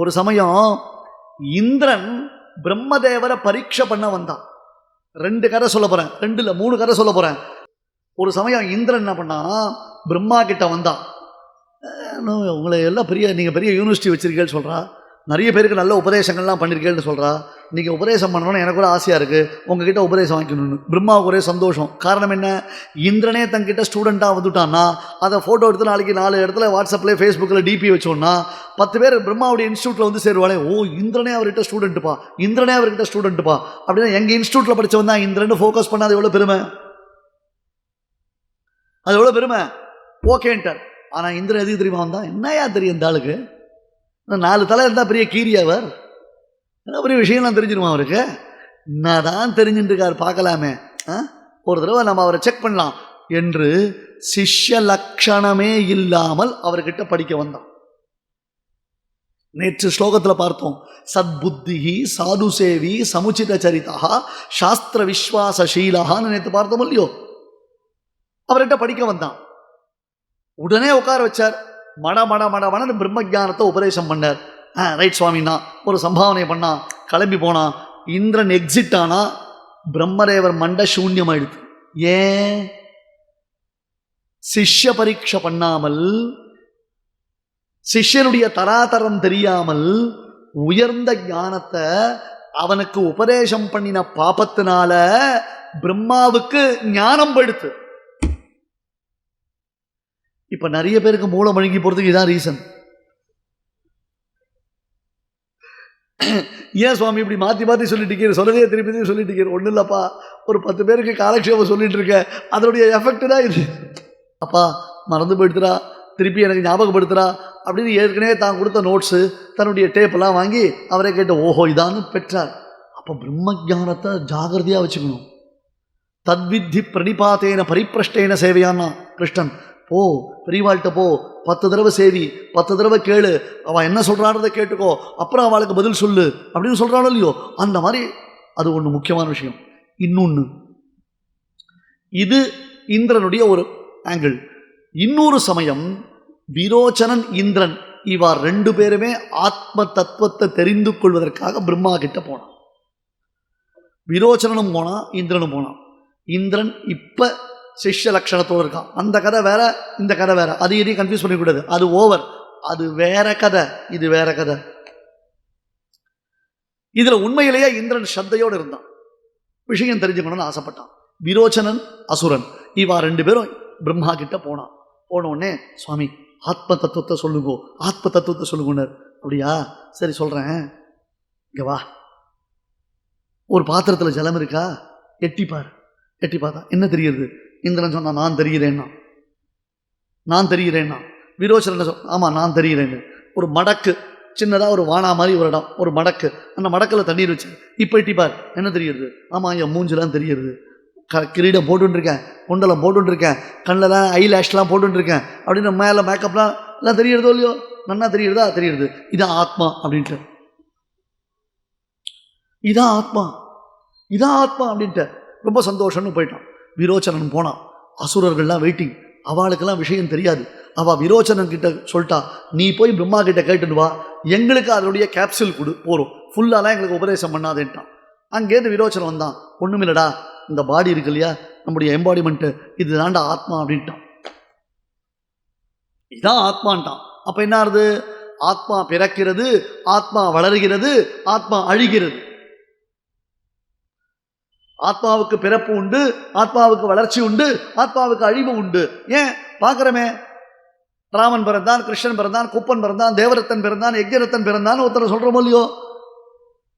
ஒரு சமயம் இந்திரன் பிரம்மதேவரை பரீட்சை பண்ண வந்தான். ரெண்டு கதை சொல்ல போகிறேன் ரெண்டு மூணு கதை சொல்ல போகிறேன் ஒரு சமயம் இந்திரன் என்ன பண்ணா பிரம்மா கிட்ட வந்தான். உங்களை எல்லாம் பெரிய நீங்கள் பெரிய யூனிவர்சிட்டி வச்சுருக்கேன்னு சொல்கிறா நிறைய பேருக்கு நல்ல உபதேசங்கள்லாம் பண்ணியிருக்கேன்னு சொல்கிறா நீங்கள் உபதேசம் பண்ணணும்னு எனக்கு கூட ஆசையாக இருக்குது உங்ககிட்ட உபதேசம் வாங்கிக்கணும்னு. பிரம்மாவுக்கு ஒரே சந்தோஷம். காரணம் என்ன? இந்திரனே தங்கிட்ட ஸ்டூடெண்ட்டாக வந்துட்டான்னா அதை ஃபோட்டோ எடுத்து நாளைக்கு நாலு இடத்துல வாட்ஸ்அப்பில் ஃபேஸ்புக்கில் டிபி வச்சோன்னா பத்து பேர் பிரம்மாவுடைய இன்ஸ்டியூட்டில் வந்து சேருவாளே. ஓ இந்திரனே அவர்கிட்ட ஸ்டூடெண்ட்டுப்பா இந்திரனே அவர்கிட்ட ஸ்டூடெண்ட்டுப்பா அப்படின்னா எங்கள் இன்ஸ்டியூட்டில் படித்தவன் தான் இந்திரன் ஃபோக்கஸ் பண்ணாது எவ்வளோ பெருமை? அது எவ்வளோ பெருமை? ஓகேன்ட்டார் ஆனால் இந்திரன் எதுக்கு தெரியுமா வந்தா என்னையா தெரியும் இந்த ஆளுக்கு? நாலு தலை இருந்தால் பெரிய கீரி அவர். என்ன பெரிய விஷயம்லாம் தெரிஞ்சிருமா அவருக்கு? என்னதான் தான் தெரிஞ்சுட்டுருக்கார் பார்க்கலாமே. ஆ? ஒரு தடவை நம்ம அவரை செக் பண்ணலாம் என்று சிஷ்ய லக்ஷணமே இல்லாமல் அவர்கிட்ட படிக்க வந்தான். நேற்று ஸ்லோகத்தில் பார்த்தோம். சத்புத்தி சாதுசேவி சமுச்சித சரிதா சாஸ்திர விஸ்வாசீலகான்னு நேற்று பார்த்தோம் இல்லையோ? அவர்கிட்ட படிக்க வந்தான். உடனே உட்கார வச்சார். மட மட மட மடன்னு பிரம்மஜானத்தை உபதேசம் பண்ணார். ரைட் சுவாமின்னா ஒரு சம்பாவனை பண்ணான் கிளம்பி போனான் இந்திரன் எக்ஸிட் ஆனால் பிரம்மரேவர் மண்ட சூன்யமாயிடுது. ஏன்? சிஷ்ய பரீட்சை பண்ணாமல் சிஷ்யனுடைய தராதரம் தெரியாமல் உயர்ந்த ஞானத்தை அவனுக்கு உபதேசம் பண்ணின பாபத்தினால பிரம்மாவுக்கு ஞானம் படுத்து. இப்ப நிறைய பேருக்கு மூளை மழுங்கி போறதுக்கு இதான் ரீசன் ஏன் சுவாமி இப்படி மாற்றி மாற்றி சொல்லிட்டு இருக்கீங்க சொல்லவே திருப்பி திருப்பி சொல்லிட்டு ஒன்றும் இல்லைப்பா. ஒரு பத்து பேருக்கு காலக்ஷேபம் சொல்லிட்டு இருக்கேன் அதனுடைய எஃபெக்ட் தான் இது. அப்பா மறந்து போயிடுத்துறா திருப்பி எனக்கு ஞாபகப்படுத்துறா அப்படின்னு ஏற்கனவே தான் கொடுத்த நோட்ஸு தன்னுடைய டேப்பெல்லாம் வாங்கி அவரே கேட்டு ஓஹோ இதான்னு பெற்றார். அப்போ பிரம்ம ஞானத்தை ஜாகிரதையாக வச்சுக்கணும். தத்வித்தி பிரணிபாத்தேன பரிப்பிரஷ்டேன சேவையான கிருஷ்ணன் போ பெரியவாள்கிட்ட போ பத்து தடவை சேவி பத்து தடவை கேளு. அவன் என்ன சொல்கிறான்றதை கேட்டுக்கோ. அப்புறம் அவளுக்கு பதில் சொல்லு. அப்படின்னு சொல்கிறானோ இல்லையோ? அந்த மாதிரி அது ஒன்று முக்கியமான விஷயம். இன்னொன்று இது இந்திரனுடைய ஒரு ஆங்கிள் இன்னொரு சமயம் விரோச்சனன் இந்திரன் இவா ரெண்டு பேருமே ஆத்ம தத்துவத்தை தெரிந்து கொள்வதற்காக பிரம்மா கிட்ட போனான். விரோச்சனனும் போனான் இந்திரனும் போனான். இந்திரன் இப்ப சிஷ்ய லட்சணத்தோடு இருக்கான். அந்த கதை வேற இந்த கதை வேற. அது எதையும் கன்ஃபியூஸ் பண்ணிக்கூடாது. அது ஓவர் அது வேற கதை. இது வேற கதை. இதில் உண்மையிலேயே இந்திரன் சத்தையோடு இருந்தான். விஷயம் தெரிஞ்சுக்கணும்னு ஆசைப்பட்டான். விரோச்சனன் அசுரன். இவா ரெண்டு பேரும் பிரம்மா கிட்ட போனான். போன உடனே சுவாமி ஆத்ம தத்துவத்தை சொல்லுங்கோ. ஆத்ம தத்துவத்தை சொல்லுங்கன்னார். அப்படியா? சரி சொல்கிறேன் இங்கே வா. ஒரு பாத்திரத்தில் ஜலம் இருக்கா? எட்டிப்பார். எட்டி பார்த்தா என்ன தெரியுது? இந்திரன் சொன்னா நான் தெரிகிறேன்னா? நான் தெரிகிறேன்னா? விரோசரன் சொ ஆமாம் நான் தெரிகிறேன்னு. ஒரு மடக்கு சின்னதாக ஒரு வானா மாதிரி ஒரு இடம் ஒரு மடக்கு. அந்த மடக்கில் தண்ணீர் வச்சு இப்போ எட்டிப்பார் என்ன தெரியுது ஆமாம் என் மூஞ்சிலாம் தெரியுது க கிரீடம் போட்டுருக்கேன் குண்டலம் போட்டுருக்கேன் கண்ணில் ஐ லேஷ்லாம் போட்டுருக்கேன் அப்படின்னு மேலே மேக்கப்லாம் எல்லாம் தெரியறதோ இல்லையோ? நன்னா தெரியுறதா தெரியுது இதான் ஆத்மா அப்படின்ட்டு. இதான் ஆத்மா. இதான் ஆத்மா அப்படின்ட்டு. ரொம்ப சந்தோஷம்னு போயிட்டான். விரோச்சனன் போனான் அசுரர்கள்லாம் வெயிட்டிங் அவளுக்கெல்லாம் விஷயம் தெரியாது. அவள் விரோச்சனன் கிட்ட சொல்லிட்டா நீ போய் பிரம்மா கிட்ட கேட்டுட்டு வா. எங்களுக்கு அதனுடைய கேப்சூல் கொடு போகிறோம் ஃபுல்லாலாம் எங்களுக்கு உபதேசம் பண்ணாதேன்ட்டான். அங்கேருந்து விரோச்சனம் வந்தான். ஒன்றுமில்லடா இந்த பாடி இருக்கு இல்லையா? நம்முடைய எம்பாடிமெண்ட்டு இது தாண்டா ஆத்மா அப்படின்ட்டான். இதான் ஆத்மான்ட்டான். அப்போ என்ன ஆகுது? ஆத்மா பிறக்கிறது ஆத்மா வளருகிறது ஆத்மா அழிகிறது. ஆத்மாவுக்கு பிறப்பு உண்டு ஆத்மாவுக்கு வளர்ச்சி உண்டு ஆத்மாவுக்கு அழிவு உண்டு. ஏன்? பார்க்குறமே. ராமன் பிறந்தான் கிருஷ்ணன் பிறந்தான் குப்பன் பிறந்தான் தேவரத்தன் பிறந்தான் யஜ்யரத்தன் பிறந்தான் ஒருத்தர் சொல்கிறோமோ இல்லையோ?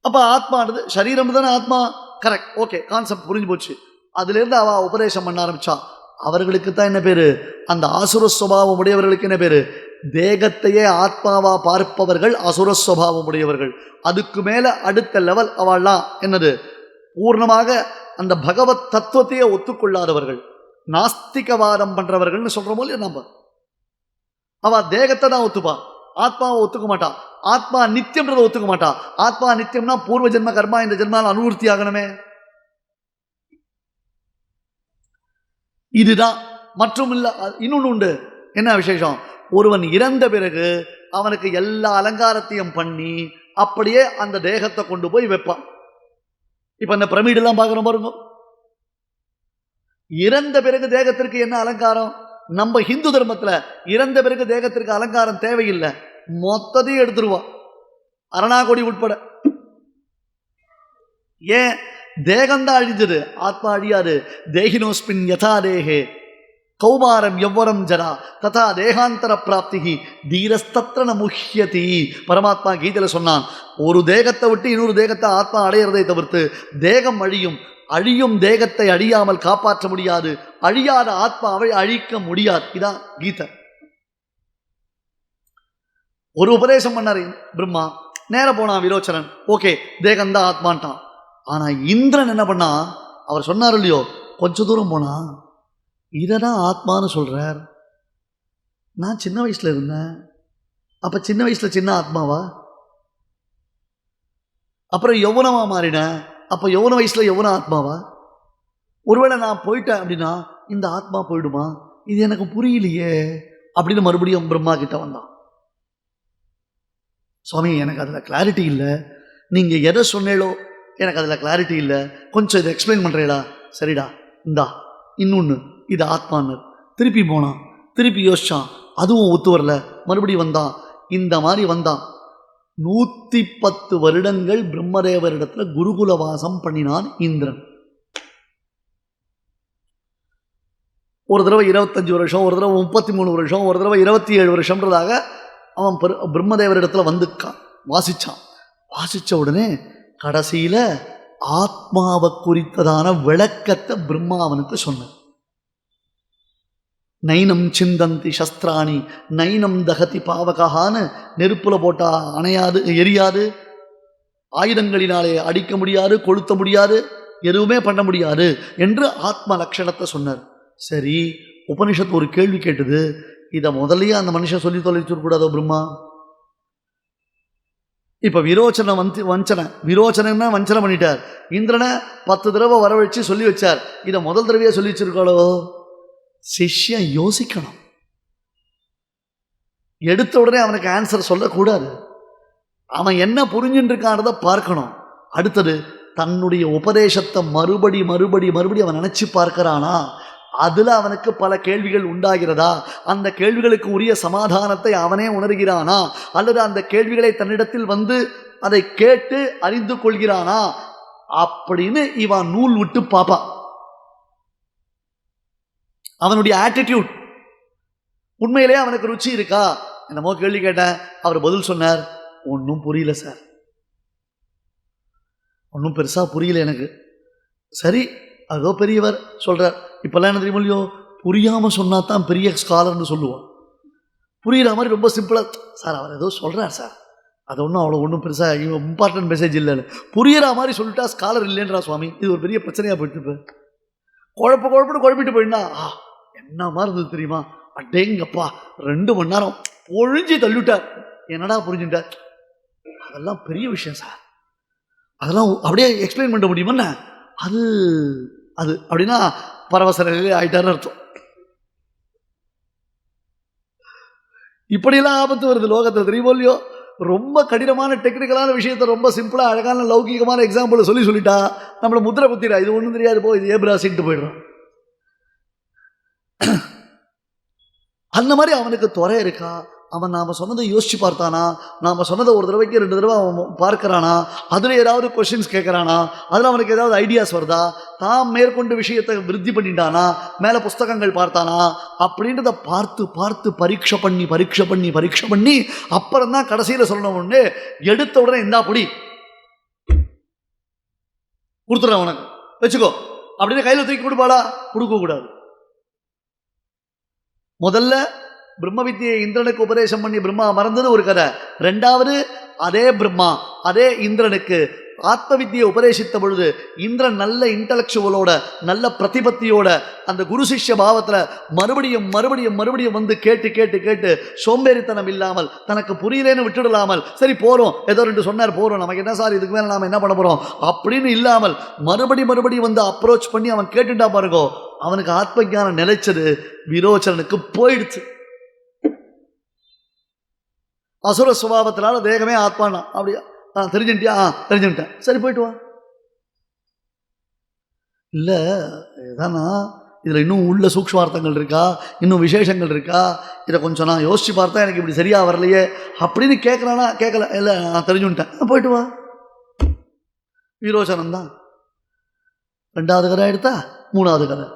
அப்போ ஆத்மானது சரீரம் தானே ஆத்மா? கரெக்ட் ஓகே கான்செப்ட் புரிஞ்சு போச்சு. அதுலேருந்து அவள் உபதேசம் பண்ண ஆரம்பிச்சா. அவர்களுக்கு தான் என்ன பேர்? அந்த அசுரஸ்வபாவம் உடையவர்களுக்கு என்ன பேர்? தேகத்தையே ஆத்மாவா பார்ப்பவர்கள் அசுரஸ்வபாவம் உடையவர்கள். அதுக்கு மேலே அடுத்த லெவல் அவள்லாம். என்னது? பூர்ணமாக அந்த பகவத் தத்துவத்தையே ஒத்துக்கொள்ளாதவர்கள் நாஸ்திகவாதம் பண்ணுறவர்கள்னு சொல்றோமோ இல்லையா நம்ம. அவள் தேகத்தை தான் ஒத்துப்பா ஆத்மாவை ஒத்துக்க மாட்டா. ஆத்மா நித்தியம்ன்றதை ஒத்துக்க மாட்டா. ஆத்மா நித்தியம்னா பூர்வ ஜென்ம கர்மா இந்த ஜென்மால் அனுவர்த்தி ஆகணுமே. இதுதான். மற்றும் இல்லை இன்னொன்று உண்டு. என்ன விசேஷம்? ஒருவன் இறந்த பிறகு அவனுக்கு எல்லா அலங்காரத்தையும் பண்ணி அப்படியே அந்த தேகத்தை கொண்டு போய் வைப்பான். இப்ப இந்த பிரமிடெல்லாம் பார்க்குறோம் பாருங்க. இறந்த பிறகு தேகத்திற்கு என்ன அலங்காரம்? நம்ம ஹிந்து தர்மத்துல இறந்த பிறகு தேகத்திற்கு அலங்காரம் தேவையில்லை. மொத்தத்தையும் எடுத்துருவான் அரணாகொடி உட்பட. ஏன்? தேகம்தான் அழிஞ்சது. ஆத்மா அழியாது. தேகினோஸ்பின் யதா தேகே கௌமாரம் எவ்வரம் ஜனா ததா தேகாந்தர பிராப்திகி தீரஸ்தத்ர ந முஹ்யதி பரமாத்மா கீதையில் சொன்னான் ஒரு தேகத்தை விட்டு இன்னொரு தேகத்தை ஆத்மா அடையிறதை தவிர்த்து தேகம் அழியும் அழியும் தேகத்தை அழியாமல் காப்பாற்ற முடியாது அழியாத ஆத்மாவை அழிக்க முடியாது இதான் கீதை ஒரு உபதேசம் பண்ணார் பிரம்மா நேர போனான் விரோச்சனன் ஓகே தேகந்தான் ஆத்மான்ட்டான் ஆனால் இந்திரன் என்ன பண்ணா அவர் சொன்னார் இல்லையோ கொஞ்ச தூரம் போனா இதை தான் ஆத்மான்னு சொல்கிறார் நான் சின்ன வயசில் இருந்தேன். அப்போ சின்ன வயசில் சின்ன ஆத்மாவா? அப்புறம் யௌவனமாக மாறினேன். அப்போ யௌவன வயசில் யௌவன ஆத்மாவா? ஒருவேளை நான் போயிட்டேன் அப்படின்னா இந்த ஆத்மா போயிடுமா? இது எனக்கு புரியலையே. அப்படின்னு மறுபடியும் பிரம்மா கிட்ட வந்தான். சுவாமி எனக்கு அதில் கிளாரிட்டி இல்லை. நீங்கள் எதை சொன்னேளோ எனக்கு அதில் கிளாரிட்டி இல்லை. கொஞ்சம் இதை எக்ஸ்பிளைன் பண்ணுறீங்களா சரிடா இந்தா. இன்னொன்று இது ஆத்மான்னு. திருப்பி போனான் திருப்பி யோசிச்சான் அதுவும் ஒத்து வரல. மறுபடியும் வந்தான் இந்த மாதிரி வந்தான் நூற்றி பத்து வருடங்கள் பிரம்மதேவரிடத்தில் குருகுல வாசம் பண்ணினான் இந்திரன். ஒரு தடவை இருபத்தஞ்சி வருஷம் ஒரு தடவை முப்பத்தி மூணு வருஷம் ஒரு தடவை இருபத்தி ஏழு வருஷம்ன்றதாக அவன் பெரு பிரம்மதேவரிடத்துல வந்துக்கான் வாசிச்சான். வாசித்த உடனே கடைசியில் ஆத்மாவை குறித்ததான விளக்கத்தை பிரம்மாவனுக்கு சொன்னார். நைனம் சிந்தந்தி சஸ்திராணி நைனம் தகதி பாவகான்னு நெருப்புல போட்டா அணையாது எரியாது ஆயுதங்களினாலே அடிக்க முடியாது கொளுத்த முடியாது எதுவுமே பண்ண முடியாது என்று ஆத்ம லட்சணத்தை சொன்னார். சரி உபனிஷத்து ஒரு கேள்வி கேட்டது இதை முதல்லயே அந்த மனுஷன் சொல்லி தொலைச்சிடக்கூடாதோ பிரம்மா? இப்போ விரோச்சனை வந்து வஞ்சனை விரோச்சனை வஞ்சனை பண்ணிட்டார். இந்திரனை பத்து தடவை வரவழைச்சு சொல்லி வச்சார். இதை முதல் தடவையாக சொல்லி வச்சிருக்காளோ? சிஷ்யன் யோசிக்கணும். எடுத்த உடனே அவனுக்கு ஆன்சர் சொல்லக்கூடாது. அவன் என்ன புரிஞ்சுட்டுருக்கான்றத பார்க்கணும். அடுத்தது தன்னுடைய உபதேசத்தை மறுபடி மறுபடி மறுபடி அவன் நினச்சி பார்க்கறானா? அதில் அவனுக்கு பல கேள்விகள் உண்டாகிறதா? அந்த கேள்விகளுக்கு உரிய சமாதானத்தை அவனே உணர்கிறானா? அல்லது அந்த கேள்விகளை தன்னிடத்தில் வந்து அதை கேட்டு அறிந்து கொள்கிறானா? அப்படின்னு இவன் நூல் விட்டு பார்ப்பான். அவனுடைய ஆட்டிடியூட் உண்மையிலே அவனுக்கு ருச்சி இருக்கா? என்னமோ கேள்வி கேட்டேன். அவர் பதில் சொன்னார் ஒன்றும் புரியல சார் ஒன்றும் பெருசாக புரியல எனக்கு. சரி அதோ பெரியவர் சொல்கிறார் இப்போல்லாம் என்ன தெரியுமோ இல்லையோ? புரியாமல் சொன்னால் தான் பெரிய ஸ்காலர்னு சொல்லுவோம் புரியுற மாதிரி ரொம்ப சிம்பிளாக சார் அவர் ஏதோ சொல்கிறார் சார். அது ஒன்றும் அவ்வளோ ஒன்றும் பெருசாக இம்பார்ட்டன்ட் மெசேஜ் இல்லைன்னு. புரியுற மாதிரி சொல்லிட்டா ஸ்காலர் இல்லைன்றா சுவாமி. இது ஒரு பெரிய பிரச்சனையாக போயிட்டு இருக்கு. குழப்ப குழப்பம்னு குழப்பிட்டு போயிட்டா ஆ என்ன மாதிரி இருந்தது தெரியுமா? அடேங்கப்பா ரெண்டு மணி நேரம் பொழிஞ்சு தள்ளிவிட்டார். என்னடா புரிஞ்சுட்டார் அதெல்லாம் பெரிய விஷயம் சார். அதெல்லாம் அப்படியே எக்ஸ்பிளைன் பண்ண முடியுமா அது அது. அப்படின்னா பரவச நிலையிலே ஆயிட்டாருன்னு அர்த்தம். இப்படியெல்லாம் ஆபத்து வருது லோகத்தில் தெரியுமோ இல்லையோ? ரொம்ப கடினமான டெக்னிக்கலான விஷயத்தை ரொம்ப சிம்பிளாக அழகான லௌகிகமான எக்ஸாம்பிள் சொல்லி சொல்லிட்டா நம்மளை முத்திரை குத்திரா இது ஒன்றும் தெரியாது போ இது ஏபிராசின்ட்டு போயிடுறோம் அந்த மாதிரி அவனுக்கு துறை இருக்கா? அவன் நாம் சொன்னதை யோசித்து பார்த்தானா? நாம் சொன்னதை ஒரு தடவைக்கு ரெண்டு தடவை அவன் பார்க்கறானா? அதில் ஏதாவது கொஷின்ஸ் கேட்குறானா அதில் அவனுக்கு ஏதாவது ஐடியாஸ் வருதா? தான் மேற்கொண்டு விஷயத்தை விருத்தி பண்ணிட்டானா? மேலே புஸ்தகங்கள் பார்த்தானா? அப்படின்றத பார்த்து பார்த்து பரீட்சை பண்ணி பரீட்சை பண்ணி பரீட்சை பண்ணி அப்புறம் தான் கடைசியில் சொல்லணும் ஒன்று எடுத்த உடனே இந்தா பொடி. கொடுத்துட்றேன் உனக்கு. வச்சுக்கோ. அப்படின்னு கையில் தூக்கி கொடுப்பாடா கொடுக்கக்கூடாது. முதல்ல பிரம்ம வித்தியை இந்திரனுக்கு உபதேசம் பண்ணி பிரம்மா மறந்தது ஒரு கதை. ரெண்டாவது அதே பிரம்மா அதே இந்திரனுக்கு ஆத்ம வித்தியை உபதேசித்த பொழுது இந்திரன் நல்ல இன்டலெக்சுவலோட நல்ல பிரதிபத்தியோட அந்த குரு சிஷ்ய பாவத்தில் மறுபடியும் மறுபடியும் மறுபடியும் வந்து கேட்டு கேட்டு கேட்டு சோம்பேறித்தனம் இல்லாமல் தனக்கு புரியலேன்னு விட்டுடலாமல் சரி போகிறோம் ஏதோ ரெண்டு சொன்னார் போகிறோம் நமக்கு என்ன சார் இதுக்கு மேலே நாம் என்ன பண்ண போகிறோம் அப்படின்னு இல்லாமல் மறுபடி மறுபடியும் வந்து அப்ரோச் பண்ணி அவன் கேட்டுட்டா பாருங்கோ அவனுக்கு ஆத்ம ஞானம் நிலைச்சது விரோச்சனனுக்கு போயிடுச்சு. அசுர சுபாவத்தினால தேகமே ஆத்மானா? அப்படியா ஆ தெரிஞ்சுட்டியா ஆ தெரிஞ்சுட்டேன் சரி போயிட்டு வா. இல்லை ஏதானா இதில் இன்னும் உள்ள சூக்ஷ்மார்த்தங்கள் இருக்கா? இன்னும் விசேஷங்கள் இருக்கா? இதை கொஞ்சம் நான் யோசிச்சு பார்த்தா எனக்கு இப்படி சரியாக வரலையே. அப்படின்னு கேட்குறானா கேட்கல இல்லை நான் தெரிஞ்சுட்டேன் ஆ, போயிட்டு வா. வீரோசனம் தான் ரெண்டாவது கதை எடுத்தா? மூணாவது கதை.